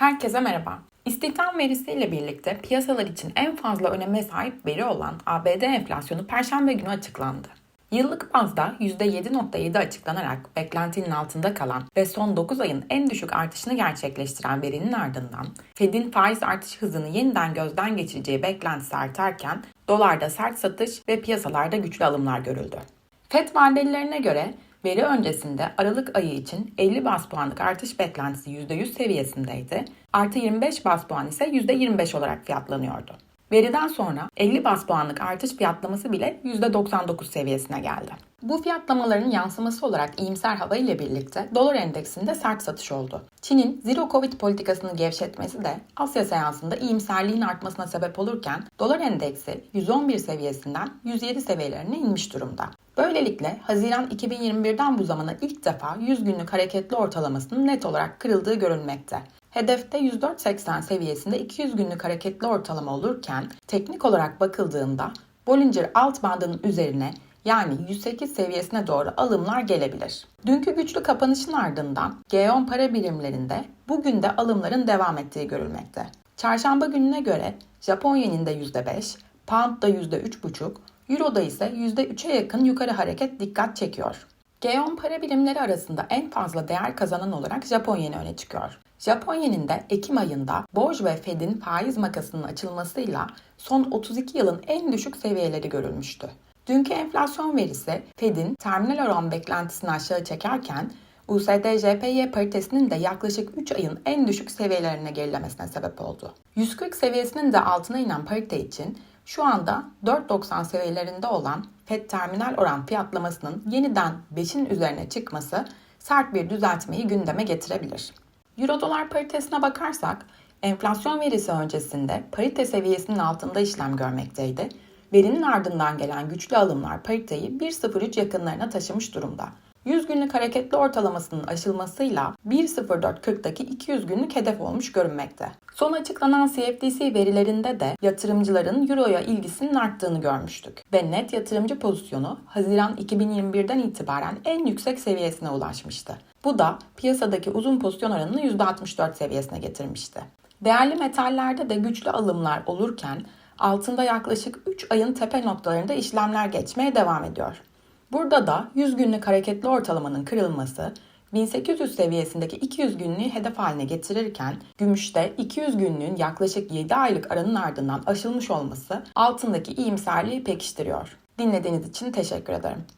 Herkese merhaba. İstihdam verisiyle birlikte piyasalar için en fazla öneme sahip veri olan ABD enflasyonu Perşembe günü açıklandı. Yıllık bazda %7.7 açıklanarak beklentinin altında kalan ve son 9 ayın en düşük artışını gerçekleştiren verinin ardından Fed'in faiz artış hızını yeniden gözden geçireceği beklentisi artarken dolarda sert satış ve piyasalarda güçlü alımlar görüldü. Fed vadelilerine göre veri öncesinde Aralık ayı için 50 bas puanlık artış beklentisi %100 seviyesindeydi. Artı 25 bas puan ise %25 olarak fiyatlanıyordu. Veriden sonra 50 bas puanlık artış fiyatlaması bile %99 seviyesine geldi. Bu fiyatlamaların yansıması olarak iyimser hava ile birlikte dolar endeksinde sert satış oldu. Çin'in zero covid politikasını gevşetmesi de Asya seansında iyimserliğin artmasına sebep olurken dolar endeksi 111 seviyesinden 107 seviyelerine inmiş durumda. Böylelikle Haziran 2021'den bu zamana ilk defa 100 günlük hareketli ortalamasının net olarak kırıldığı görülmekte. Hedefte 104.80 seviyesinde 200 günlük hareketli ortalama olurken teknik olarak bakıldığında Bollinger alt bandının üzerine yani 108 seviyesine doğru alımlar gelebilir. Dünkü güçlü kapanışın ardından G10 para birimlerinde bugün de alımların devam ettiği görülmekte. Çarşamba gününe göre Japon yeninde %5, Pound'da %3,5, Euro'da ise %3'e yakın yukarı hareket dikkat çekiyor. G10 para birimleri arasında en fazla değer kazanan olarak Japon yeni öne çıkıyor. Japon yeninde Ekim ayında Borj ve Fed'in faiz makasının açılmasıyla son 32 yılın en düşük seviyeleri görülmüştü. Dünkü enflasyon verisi Fed'in terminal oran beklentisini aşağı çekerken USD-JPY paritesinin de yaklaşık 3 ayın en düşük seviyelerine gerilemesine sebep oldu. 140 seviyesinin de altına inen parite için şu anda 4.90 seviyelerinde olan FED terminal oran fiyatlamasının yeniden 5'in üzerine çıkması sert bir düzeltmeyi gündeme getirebilir. Euro dolar paritesine bakarsak enflasyon verisi öncesinde parite seviyesinin altında işlem görmekteydi. Verinin ardından gelen güçlü alımlar pariteyi 1.03 yakınlarına taşımış durumda. 100 günlük hareketli ortalamasının aşılmasıyla 1.0440'daki 200 günlük hedef olmuş görünmekte. Son açıklanan CFTC verilerinde de yatırımcıların Euro'ya ilgisinin arttığını görmüştük ve net yatırımcı pozisyonu Haziran 2021'den itibaren en yüksek seviyesine ulaşmıştı. Bu da piyasadaki uzun pozisyon oranını %64 seviyesine getirmişti. Değerli metallerde de güçlü alımlar olurken altında yaklaşık 3 ayın tepe noktalarında işlemler geçmeye devam ediyor. Burada da 100 günlük hareketli ortalamanın kırılması 1800 seviyesindeki 200 günlüğü hedef haline getirirken gümüşte 200 günlüğün yaklaşık 7 aylık aranın ardından aşılmış olması altındaki iyimserliği pekiştiriyor. Dinlediğiniz için teşekkür ederim.